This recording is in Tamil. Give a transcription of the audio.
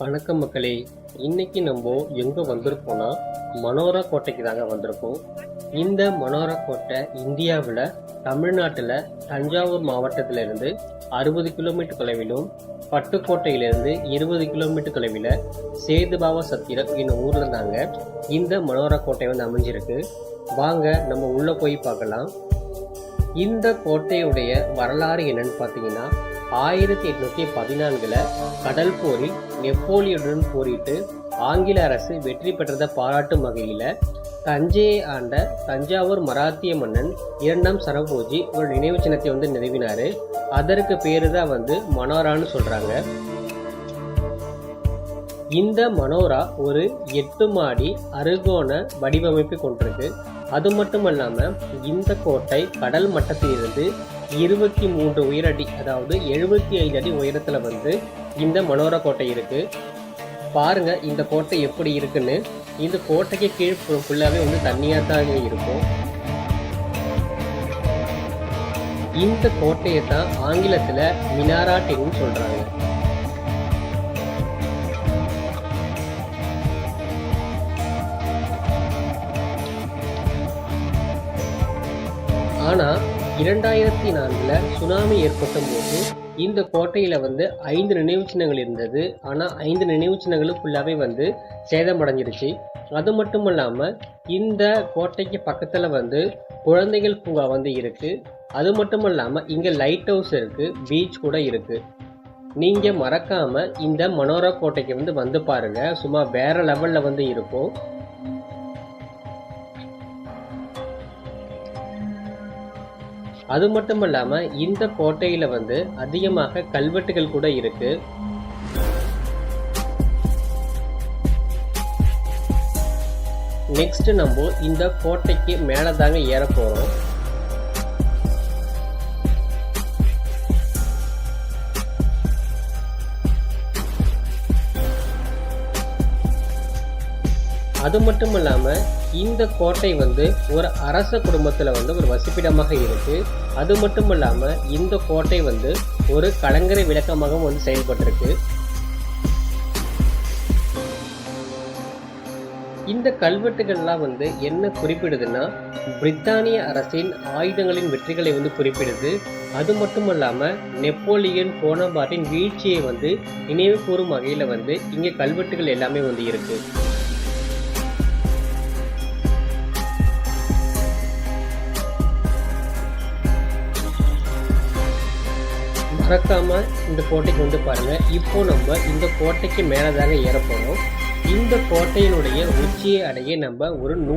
வணக்கம் மக்களே இன்னைக்கு நம்ம எங்க வந்திருக்கோம்னா மனோரா கோட்டைக்கு தாங்க வந்திருக்கோம். இந்த மனோரா கோட்டை இந்தியாவில் தமிழ்நாட்டில் தஞ்சாவூர் மாவட்டத்திலிருந்து அறுபது கிலோமீட்டர் தொலைவிலும் பட்டுக்கோட்டையிலிருந்து இருபது கிலோமீட்டர் தொலைவில் சேதுபாவ சத்திரம் என்னும் ஊரில் தாங்க இந்த மனோரா கோட்டை வந்து அமைஞ்சிருக்கு. வாங்க நம்ம உள்ளே போய் பார்க்கலாம். இந்த கோட்டையுடைய வரலாறு என்னன்னு பார்த்தீங்கன்னா ஆயிரத்தி எட்நூத்தி பதினான்குல கடல் போரில் நெப்போலியனுடன் போரிட்டு ஆங்கில அரசு வெற்றி பெற்றதை பாராட்டும் வகையில தஞ்சையை ஆண்ட தஞ்சாவூர் மராத்திய மன்னன் இரண்டாம் சரபோஜி ஒரு நினைவு சின்னத்தை வந்து நிறுவினாரு. அதற்கு பேரு தான் வந்து மனோரான்னு சொல்றாங்க. இந்த மனோரா ஒரு எட்டு மாடி அருகோண வடிவமைப்பு கொண்டிருக்கு. அது மட்டும் இல்லாம இந்த கோட்டை கடல் மட்டத்திலிருந்து இருபத்தி மூன்று உயரடி அதாவது எழுபத்தி ஐந்து அடி உயரத்தில் வந்து இந்த மனோரா கோட்டை இருக்குது பாருங்கள் இந்த கோட்டை எப்படி இருக்குன்னு. இந்த கோட்டைக்கு கீழ் ஃபுல்லாகவே வந்து தண்ணியாக தான் இருக்கும். இந்த கோட்டையை தான் ஆங்கிலத்தில் மினாராட்டின்னு சொல்கிறாங்க ஆனால் இரண்டாயிரத்தி நான்கில் சுனாமி ஏற்பட்ட போது இந்த கோட்டையில் வந்து ஐந்து நினைவு சின்னங்கள் இருந்தது. ஆனால் ஐந்து நினைவு சின்னங்களும் ஃபுல்லாகவே வந்து சேதமடைஞ்சிருச்சு. அது மட்டும் இல்லாமல் இந்த கோட்டைக்கு பக்கத்தில் வந்து குழந்தைகள் பூங்கா வந்து இருக்கு. அது மட்டும் இல்லாமல் இங்கே லைட் ஹவுஸ் இருக்குது பீச் கூட இருக்குது நீங்கள் மறக்காமல் இந்த மனோரா கோட்டைக்கு வந்து வந்து பாருங்கள் சும்மா வேறு லெவலில் வந்து இருக்கும். அது மட்டும் இல்லாமல் இந்த கோட்டையில் வந்து அதிகமாக கல்வெட்டுகள் கூட இருக்கு. நெக்ஸ்ட் நம்ம இந்த கோட்டைக்கு மேலே தாங்க ஏற அது மட்டும் இல்லாமல் இந்த கோட்டை வந்து ஒரு அரச குடும்பத்தில் வந்து ஒரு வசிப்பிடமாக இருக்கு. அது மட்டும் இல்லாமல் இந்த கோட்டை வந்து ஒரு கலங்கரை விளக்கமாகவும் வந்து செயல்பட்டிருக்கு. இந்த கல்வெட்டுகள்லாம் வந்து என்ன குறிப்பிடுதுன்னா பிரித்தானிய அரசின் ஆயுதங்களின் வெற்றிகளை வந்து குறிப்பிடுது. அது மட்டும் இல்லாமல் நெப்போலியன் போனபாட்டின் வீழ்ச்சியை வந்து நினைவு கூறும் வகையில் வந்து இங்கே கல்வெட்டுகள் எல்லாமே வந்து இருக்குது மறக்காம இந்த கோட்டைக்கு வந்து பாருங்க. இப்போ நம்ம இந்த கோட்டைக்கு மேலே தாங்க ஏற போறோம். இந்த கோட்டையினுடைய உச்சியை அடைய நம்ம ஒரு நூ